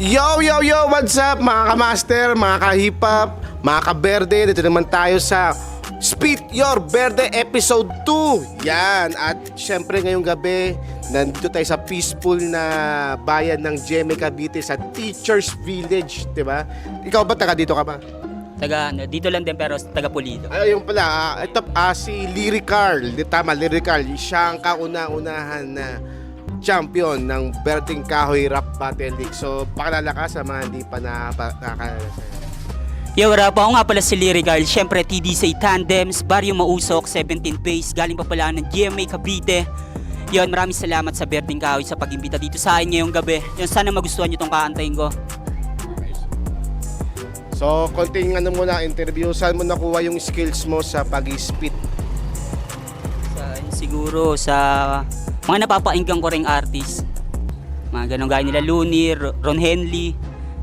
Yo, yo, yo! What's up mga ka-master, mga ka-hip-hop, mga ka-berde? Dito naman tayo sa Spit Your Berde Episode 2. Yan, at syempre ngayong gabi, nandito tayo sa peaceful na bayan ng Jeme Cavite sa Teachers Village, di ba? Ikaw ba taga dito ka ba? Taga, ano, dito lang din pero taga Pulido. Ay, yung pala, ah, ito ah, si Lyrical, di tama, Lyrical, siya ang kauna-unahan na champion ng Berting Kahoy Rap Battle League. So, pakilala ka sa mga hindi pa na, pa, nakakilala sa'yo. Yo, rap ako nga pala si Lyrical. Siyempre, TDC Tandems, Barrio Mausok, 17 Base. Galing pa pala ng GMA Cavite. Yon, maraming salamat sa Berting Kahoy sa pag-imbita dito sa akin ngayong gabi. Yun, sana magustuhan nyo tong kaantayin ko. So, konting ano muna, interview. Saan mo nakuha yung skills mo sa pag-spit? Sa, siguro sa mga napapakinggan ko ring artist. Mga ganun gaya nila Looney, Ro- Ron Henley.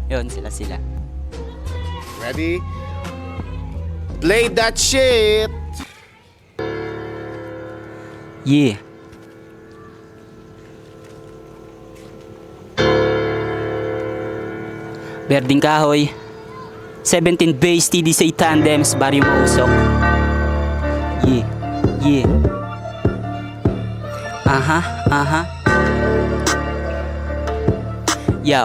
Yon, sila sila. Ready? Play that shit! Yeah. Berding Kahoy 17 base TDC Tandems Barrio Mausok Yeah, yeah Aha, aha. Yo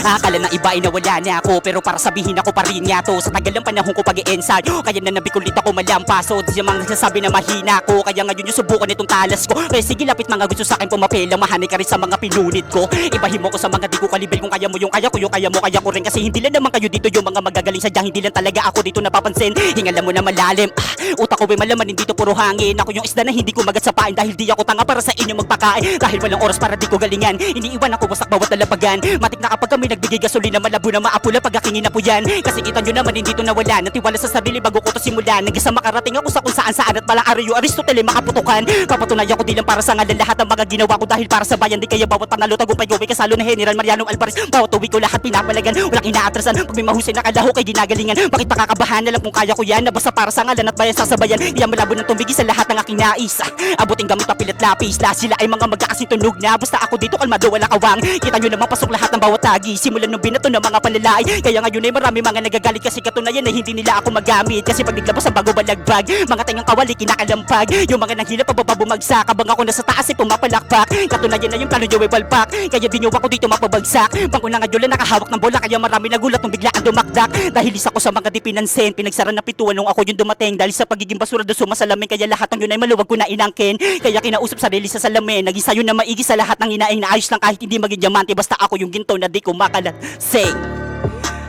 Akala ng iba ay nawala niya ako Pero para sabihin ako pa rin niya to. Sa tagal ng panahon ko pag-i-ensayo Kaya na nabikulit ako malampaso Di mga nagsasabi na mahina ko Kaya ngayon yung subukan itong talas ko. Kaya sige lapit mga gusto sa akin pumapela Mahani ka rin sa mga pinunit ko. Ibahin mo ko sa mga di ko kalibel Kung kaya mo yung kaya ko yung kaya mo kaya ko rin. Kasi hindi lang naman kayo dito yung mga magagaling Sadyang hindi lang talaga ako dito napapansin. Hingalan mo na malalim. Ah, Utak ko ay malaman hindi to puro hangin. Ako yung isda na hindi ko magat sa pain Dahil di ako tanga para sa inyo magpakain. Dahil walang oras para di ko galingan. Iniiwan ako wasak bawat lalabagan. Matik na kapag kami nagbigay gasolina Malabo na maapula pag akingin na po yan. Kasi kita nyo naman hindi to nawala. Natiwala sa sarili bago ko to simulan. Nagisa makarating ako sa kung saan saan At palang arayo Aristotle makaputukan Papatunayan ko di lang para sa ngalan Lahat ng mga ginawa ko dahil para sa bayan Di kaya bawat panalo tagumpay May kasalo na General Mariano Alvarez. Bawat uwi ko lahat pinapalagan. Walang inaatrasan. Pag may mahusay na kalaho kay ginagalingan. Bakit pakakabahan? Na lang kung kaya ko yan. Na basta para sa ngalan at bayan sasabayan. Ang malabo ng tumigil sa lahat ng aking nais Abuting gamit papilat lapis. La sila ay mga magkakasing tunog na. Basta ako dito kalmado wala kawang Kita nyo naman pasok lahat ng bawat tagi. Simulan nung binato ng mga palalay Kaya ngayon ay marami mga nagagalit Kasi katunayan na hindi nila ako magamit. Kasi pag naglabas ang bago balagbag Mga tangang kawali kinakalampag. Yung mga nanghila pababa bumagsak. Habang ako nasa taas ay pumapalakpak. Katunayan na yung plano nyo ay palpak Kaya di nyo ako dito mapabagsak. Bangko na nga yun nakahawak ng bola Kaya marami nagulat nung biglaan dumakdak Dahil isa ko sa mga di pinansin Pinagsara na pituan nung ako yung dumating. Dahil sa pagiging basura doon sumasalamin. Kaya lahat ng yun ay maluwag ko na inangkin. Kaya kinausap sarili sa salamin. Naging sayo na maigi sa lahat ng inaing na ayos lang kahit hindi maging diamante Basta ako yung ginto na di ko makalat Say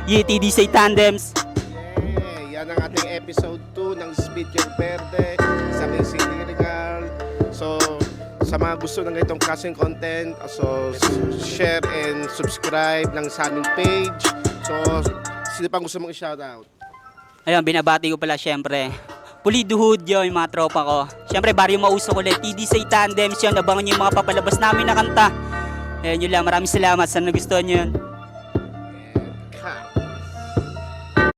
YTD say tandems Yeah, yan ang ating episode 2 ng Spit Your Verde sa si Lyrical. So, sa mga gusto ng itong klaseng content, so share and subscribe lang sa aming page. So, sino pang gusto mong i-shoutout? Ayun, binabati ko pala syempre. Puliduhod yun, yung mga tropa ko. Syempre, baryo mausok ulit. TD say tandems yun. Abangan nyo yung mga papalabas namin na kanta. Ayun yun lang. Maraming salamat sa nagustuhan nyo yun. God.